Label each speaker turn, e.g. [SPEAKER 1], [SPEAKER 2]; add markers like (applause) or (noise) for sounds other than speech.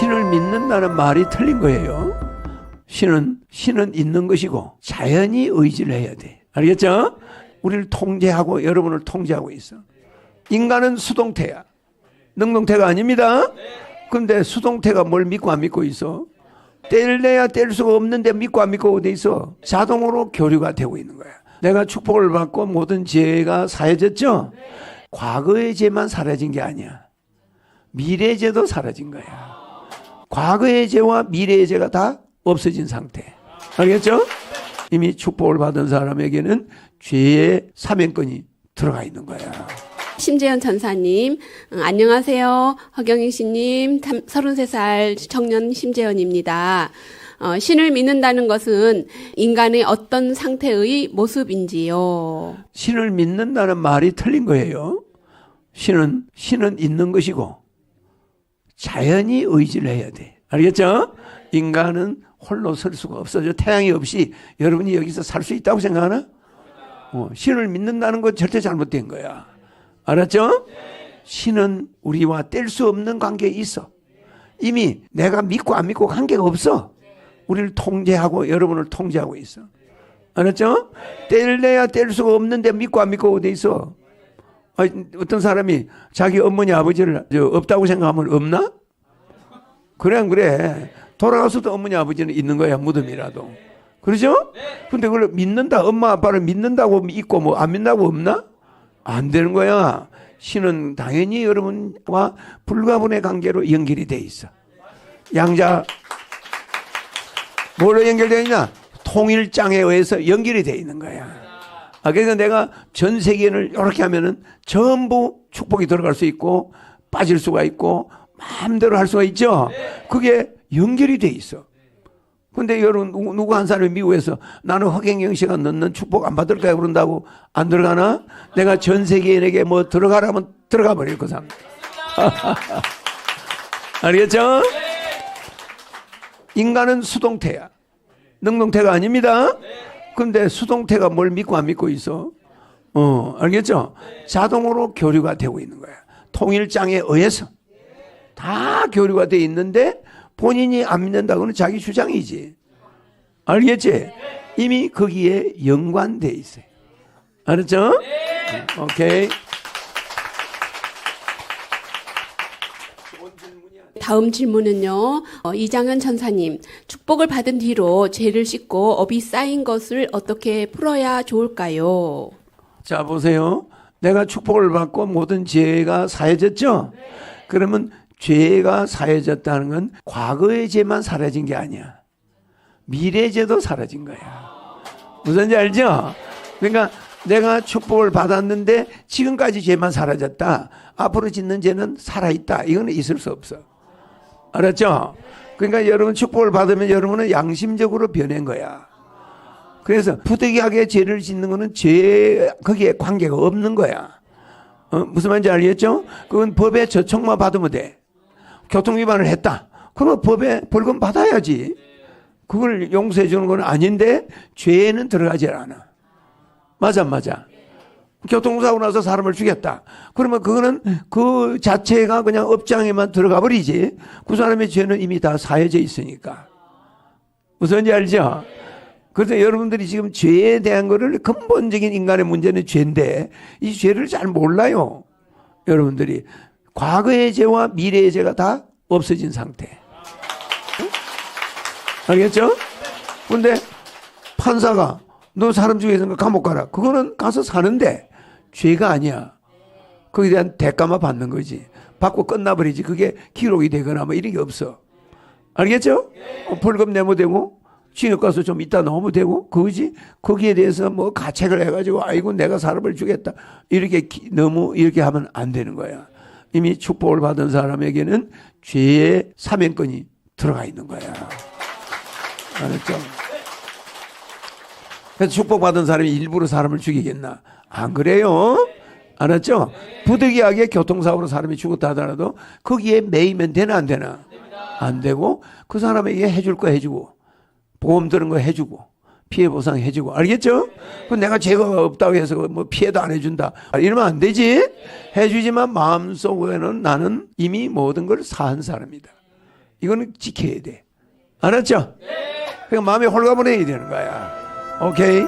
[SPEAKER 1] 신을 믿는다는 말이 틀린 거예요. 신은 신은 있는 것이고 자연이 의지를 해야 돼. 알겠죠? 우리를 통제하고 여러분을 통제하고 있어. 인간은 수동태야. 능동태가 아닙니다. 근데 수동태가 뭘 믿고 안 믿고 있어? 뗄래야 뗄 수가 없는데 믿고 안 믿고 어디 있어? 자동으로 교류가 되고 있는 거야. 내가 축복을 받고 모든 죄가 사해졌죠? 과거의 죄만 사라진 게 아니야. 미래 죄도 사라진 거야. 과거의 죄와 미래의 죄가 다 없어진 상태. 알겠죠? 이미 축복을 받은 사람에게는 죄의 사면권이 들어가 있는 거야.
[SPEAKER 2] 심재현 전사님, 음, 안녕하세요. 허경희 씨님, 33살 청년 심재현입니다. 어, 신을 믿는다는 것은 인간의 어떤 상태의 모습인지요?
[SPEAKER 1] 신을 믿는다는 말이 틀린 거예요. 신은 신은 있는 것이고 자연이 의지를 해야 돼. 알겠죠? 인간은 홀로 설 수가 없어져. 태양이 없이 여러분이 여기서 살 수 있다고 생각하나? 어, 신을 믿는다는 건 절대 잘못된 거야. 알았죠? 신은 우리와 뗄 수 없는 관계에 있어. 이미 내가 믿고 안 믿고 관계가 없어. 우리를 통제하고 여러분을 통제하고 있어. 알았죠? 뗄래야 뗄 수가 없는데 믿고 안 믿고 어디 있어? 아, 어떤 사람이 자기 어머니 아버지를 저 없다고 생각하면 없나? 그래 안 그래? 돌아가서도 어머니 아버지는 있는 거야 무덤이라도. 그러죠? 근데 그걸 믿는다 엄마 아빠를 믿는다고 있고 뭐 안 믿는다고 없나? 안 되는 거야. 신은 당연히 여러분과 불가분의 관계로 연결이 돼 있어. 양자 뭘로 연결되어 있냐? 통일장에 의해서 연결이 되어 있는 거야. 아, 그래서 내가 전 세계를 이렇게 하면은 전부 축복이 들어갈 수 있고 빠질 수가 있고 마음대로 할 수가 있죠. 그게 연결이 돼 있어. 근데 여러분 누구, 한 사람이 미국에서 나는 허경영 씨가 넣는 축복 안 받을 거야 그런다고 안 들어가나? 내가 전 세계인에게 뭐 들어가라면 들어가 버릴 그 사람. (laughs) 알겠죠? 인간은 수동태야. 능동태가 아닙니다. 근데 수동태가 뭘 믿고 안 믿고 있어? 어, 알겠죠? 자동으로 교류가 되고 있는 거야. 통일장에 의해서. 다 교류가 돼 있는데 본인이 안 믿는다고는 자기 주장이지. 알겠지? 이미 거기에 연관돼 있어요. 알았죠? 오케이.
[SPEAKER 2] 다음 질문은요, 어, 이장현 전사님, 축복을 받은 뒤로 죄를 씻고 업이 쌓인 것을 어떻게 풀어야 좋을까요?
[SPEAKER 1] 자, 보세요. 내가 축복을 받고 모든 죄가 사해졌죠? 그러면 죄가 사해졌다는 건 과거의 죄만 사라진 게 아니야. 미래 죄도 사라진 거야. 무슨 지 알죠? 그러니까 내가 축복을 받았는데 지금까지 죄만 사라졌다. 앞으로 짓는 죄는 살아있다. 이거는 있을 수 없어. 알았죠? 그러니까 여러분 축복을 받으면 여러분은 양심적으로 변한 거야. 그래서 부득이하게 죄를 짓는 거는 죄 거기에 관계가 없는 거야. 어, 무슨 말인지 알겠죠? 그건 법에 저촉만 받으면 돼. 교통 위반을 했다. 그러면 법에 벌금 받아야지. 그걸 용서해 주는 건 아닌데 죄에는 들어가지 않아. 맞아, 맞아. 교통사고 나서 사람을 죽였다. 그러면 그거는 그 자체가 그냥 업장에만 들어가 버리지. 그 사람의 죄는 이미 다 사해져 있으니까. 무슨지 알죠? 그래서 여러분들이 지금 죄에 대한 거를 근본적인 인간의 문제는 죄인데 이 죄를 잘 몰라요. 여러분들이 과거의 죄와 미래의 죄가 다 없어진 상태. 알겠죠? 근데 판사가 너 사람 죽였으니까 감옥 가라. 그거는 가서 사는데 죄가 아니야. 거기에 대한 대가만 받는 거지. 받고 끝나버리지. 그게 기록이 되거나 뭐 이런 게 없어. 알겠죠? 어, 벌금 내면 되고 징역 가서 좀 이따 넣으면 되고 그거지. 거기에 대해서 뭐 가책을 해가지고 아이고 내가 사람을 죽였다 이렇게 기- 너무 이렇게 하면 안 되는 거야. 이미 축복을 받은 사람에게는 죄의 사면권이 들어가 있는 거야. 알았죠? 그래서 축복받은 사람이 일부러 사람을 죽이겠나? 안 그래요? 알았죠? 부득이하게 교통사고로 사람이 죽었다 하더라도 거기에 매이면 되나 안 되나? 안 되고 그 사람에게 해줄 거 해주고 보험 드는 거 해주고 피해 보상 해주고 알겠죠? 그 내가 죄가 없다고 해서 뭐 피해도 안 해준다 이러면 안 되지. 해주지만 마음속에는 나는 이미 모든 걸 사한 사람이다. 이거는 지켜야 돼. 알았죠? 그러니까 마음에 홀가분해야 되는 거야. 오케이?